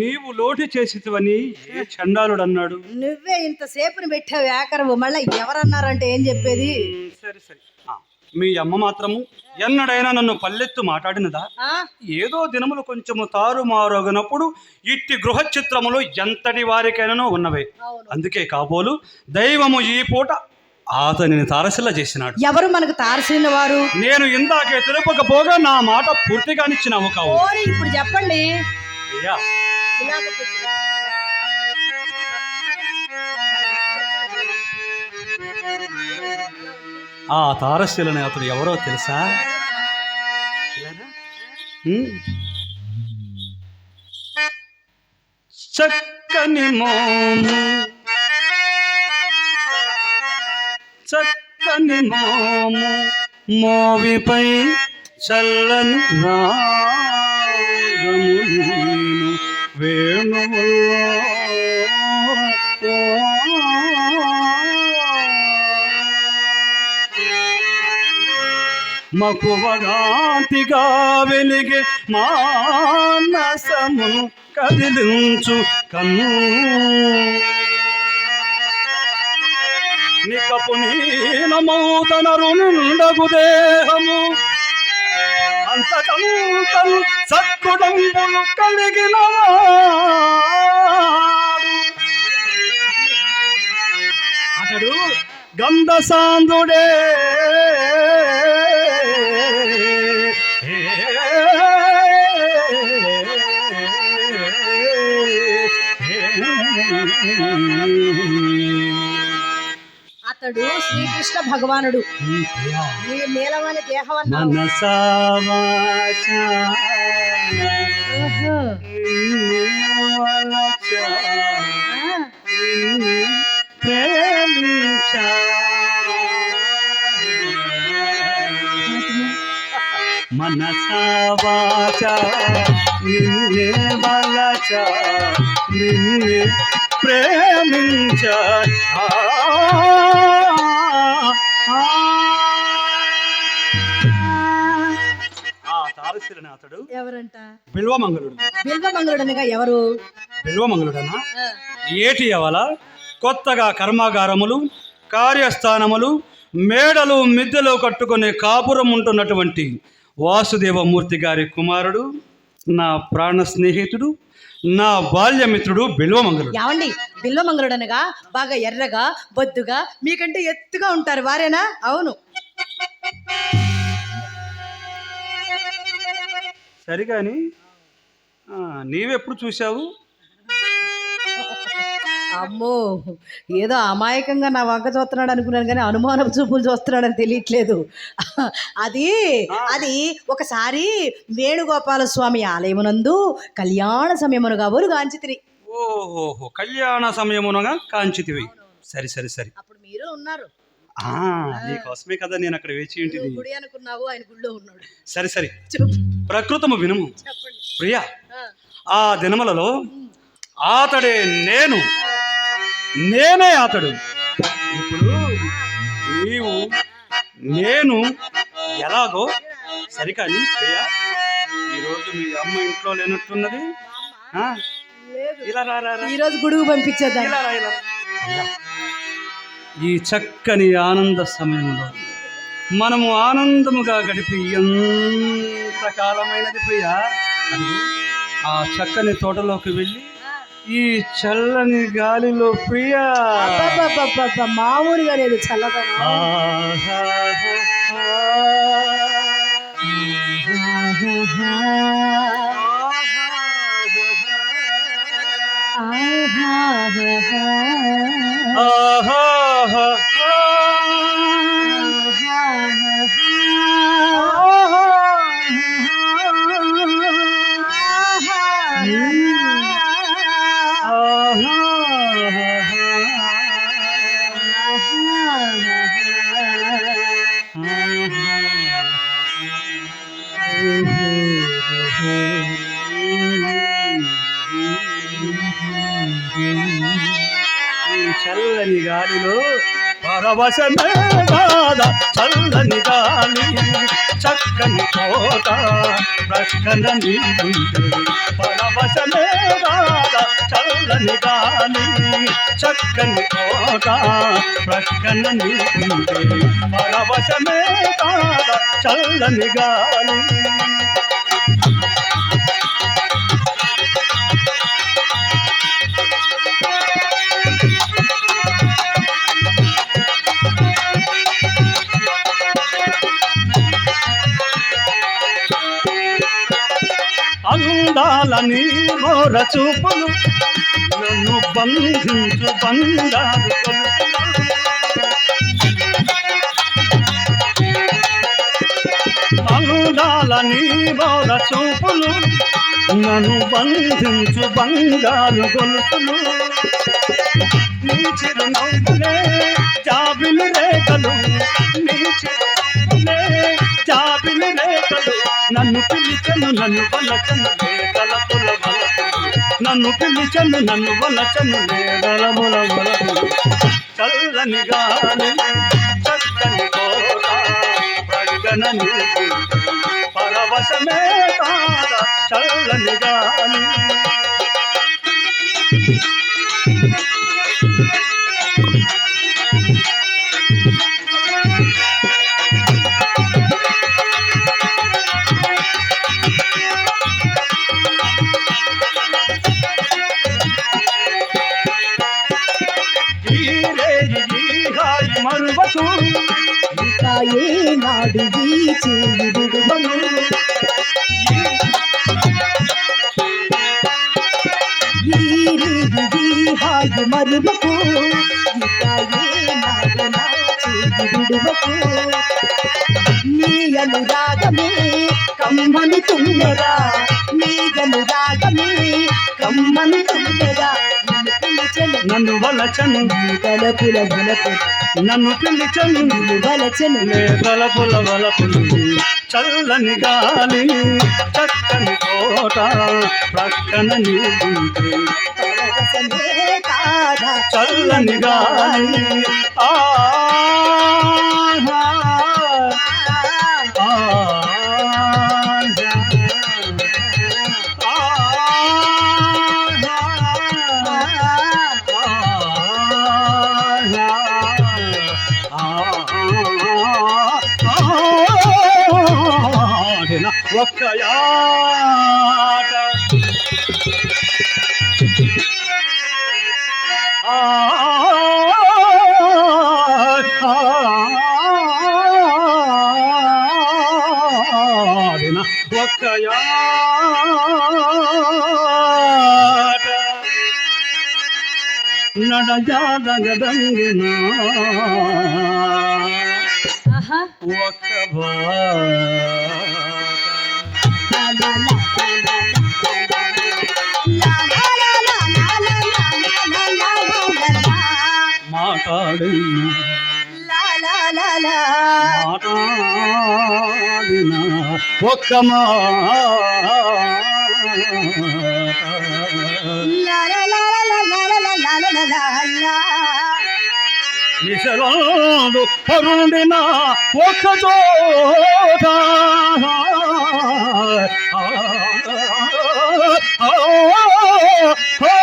నీవు లోటు చేసివని ఏ చండాలుడు అన్నాడు? నువ్వే ఇంతసేపుని పెట్టావు ఏకరవు మళ్ళీ ఎవరన్నారంటే ఏం చెప్పేది? సరే సరే. మీ అమ్మ మాత్రము ఎన్నడైనా నన్ను పల్లెత్తు మాట్లాడినదా? ఏదో దినములు కొంచెము తారుమారుగినప్పుడు ఇట్టి గృహ చిత్రములు ఎంతటి వారికైనానో ఉన్నవే. అందుకే కాబోలు దైవము ఈ పూట అతనిని తారసిల్ల చేసినాడు. ఎవరు మనకు తారసిన వారు? నేను ఇందాకే తెలుపకపోగా నా మాట పూర్తిగా నిచ్చినావు కావు ఇప్పుడు చెప్పండి. అయ్యా ఆ తారశీలని అతడు ఎవరో తెలుసా? చక్కని మోము. చక్కని మోము. మోవిపై చల్లని రాగములీను వేణువుల్లో మకువగాంతిగా వెలిగే మానసము కదిలించు కన్ను. నికపు నీలమౌతనరు దేహము. దేహము అంతకంతను సత్కుడంబులు కలిగిన అతడు గంధసాందుడే అతడు శ్రీకృష్ణ భగవానుడు నీ నీలమని దేహం. ప్రేమించ మనసావాచ నిన్నే బలచ నిన్నే ప్రేమించ ఆ, ఆ. ఆ తారశిలని అతడు ఎవరంట? బిల్వమంగళుడు. బిల్వమంగళుడనగా ఎవరు? బిల్వమంగళుడనా? ఆ. ఏటి అవల? కొత్తగా కర్మాగారములు కార్యస్థానములు మేడలు మిద్దెలు కట్టుకునే కాపురం ఉంటున్నటువంటి వాసుదేవమూర్తి గారి కుమారుడు. నా ప్రాణ స్నేహితుడు నా బాల్యమిత్రుడు బిల్వమంగళుడు. ఏమండి బిల్వమంగళుడనగా బాగా ఎర్రగా బొద్దుగా మీకంటే ఎత్తుగా ఉంటారు వారేనా? అవును. సరిగాని నీవెప్పుడు చూశావు? అమ్మో ఏదో అమాయకంగా నా వంక చూస్తున్నాడు అనుకున్నాను కానీ అనుమానపు చూపులు చూస్తున్నాడని తెలియట్లేదు. అది అది ఒకసారి వేణుగోపాల స్వామి ఆలయమునందు కళ్యాణ సమయమునుగా ఊరు గాంచితిరి ఓహోహో కళ్యాణ సమయమునగా కాంచితివి సరి సరి సరి. అప్పుడు మీరు ఉన్నారు. ఆ, నీకోసమే కదా నేను అక్కడ వేచి ఉంటుంది గుడి అనుకున్నావు ఆయన ఉన్నాడు. సరి సరి. చెప్పు. ప్రకృతము వినుము. చెప్పండి. ప్రియా ఆ. దినములలో అతడే నేను నేనే అతడు. ఇప్పుడు నీవు నేను ఎలాగో సరికాని ప్రియా ఈరోజు మీ అమ్మ ఇంట్లో లేనట్టున్నది. ఇలా రా రా రా. ఈరోజు గుడుగు పంపించేద్దాం. ఇలా రా, ఇలా రా. అయ్యా, ఈ చక్కని ఆనంద సమయంలో మనము ఆనందముగా గడిపి ఎంత కాలమైనది ప్రియా? అదిగో, ఆ చక్కని తోటలోకి వెళ్ళి ఈ చల్లని గాలిలో ప్రియా. మామూలుగా లేదు చల్లదనం. ఈ వశమే కాద? చల్లని గాలి చక్కని కోట ప్రక్కన నీకుంటే పరవశమే చల్లని గాలి చక్కని కోట ప్రక్కన నీకుంటే పరవశమే కాద? చల్లని గాలి. అందాలని ఘోర చూపులు. నన్ను బంధించు బంగారు గొలుసులు. అందాలని మోర చూపులు. నన్ను బంధించు బంగారు గొలుసులు నీ చిరునవ్వులే జాబిలి రేఖలు. నీ చిరునవ్వులే జాబిలి రేఖలు. నన్ను పిలిచను నన్ను పలచను వేదల నన్ను పిలిచను నన్ను వలచను వేదల ముల చల్లని గాలి చల్లని కోట ప్రగన పరవశమే కాద చల్లని గాలి. విడువకు నీ అనురాగమే కమ్మని తుమ్మెరా నీ అనురాగమే కమ్మని తుమ్మెరా నన్ను వలచను తలపుల వలపు నన్ను పిలిచను వలచను తలపుల వలపులు చల్లని గాలి చక్కని కోట ప్రక్కన నీకుంటే చల్లని గాలి ఆ ఆ, నడజాదగదంగినా ఒక్క భా మాట్లాడినా మాట్లాడినా ఒక్క మా నిశలాలు కరుణిన ఒకచోట ఆ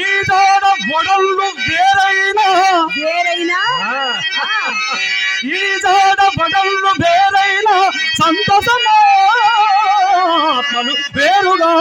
ఈదాడ బొడళ్ళు వేరైనా. వేరైనా? ఈదాడ బొడళ్ళు వేరైనా. సంతోషమా? ఆత్మలు వేరుగా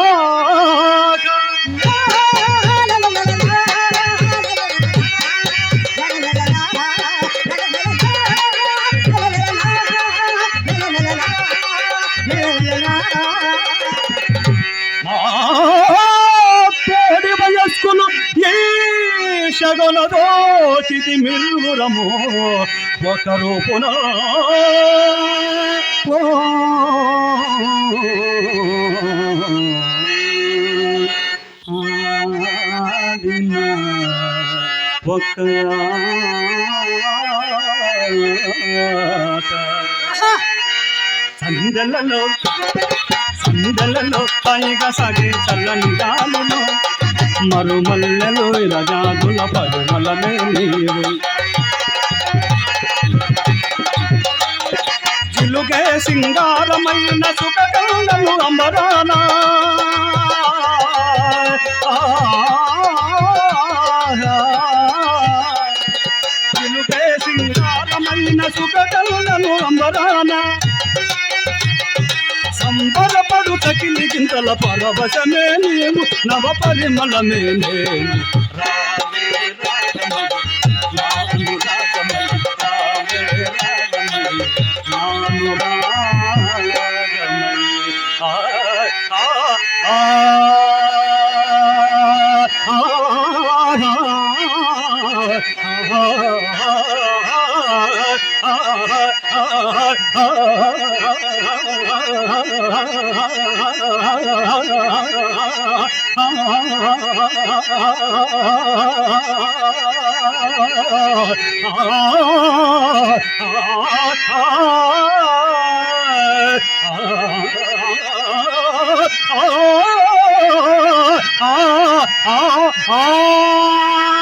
షగల దోచితి మిల్లురము ఒక రూపున. సందెలలో సందెలలో పైగా సాగే చల్లని గాలులో. మరుమల్లెలు రజాదుల పరుమలమే నీవు సింగారమైన సుఖగంగము అమరానా చిలుకే సింగారమైన సుఖగంగము అమరానా సంబరపడు తకిలి గింతల పరవశమే నీవు నవ పరిమళమే నేను. Ah ah ah ah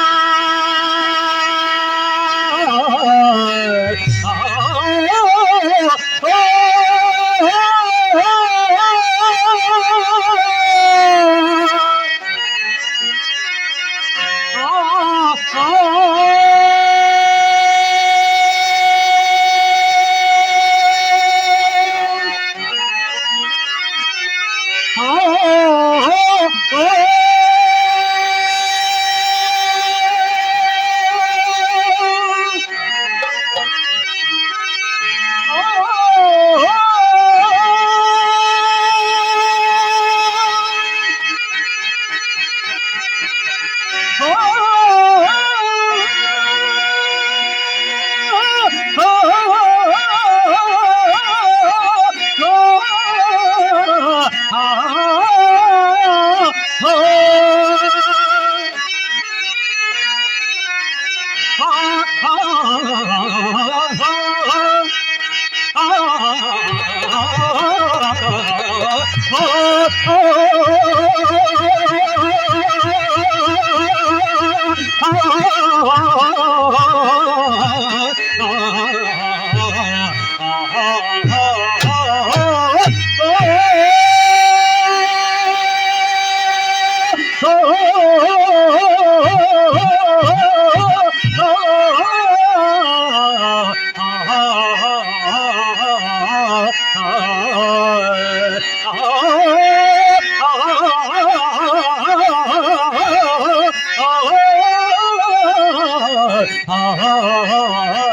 ha ha ha ha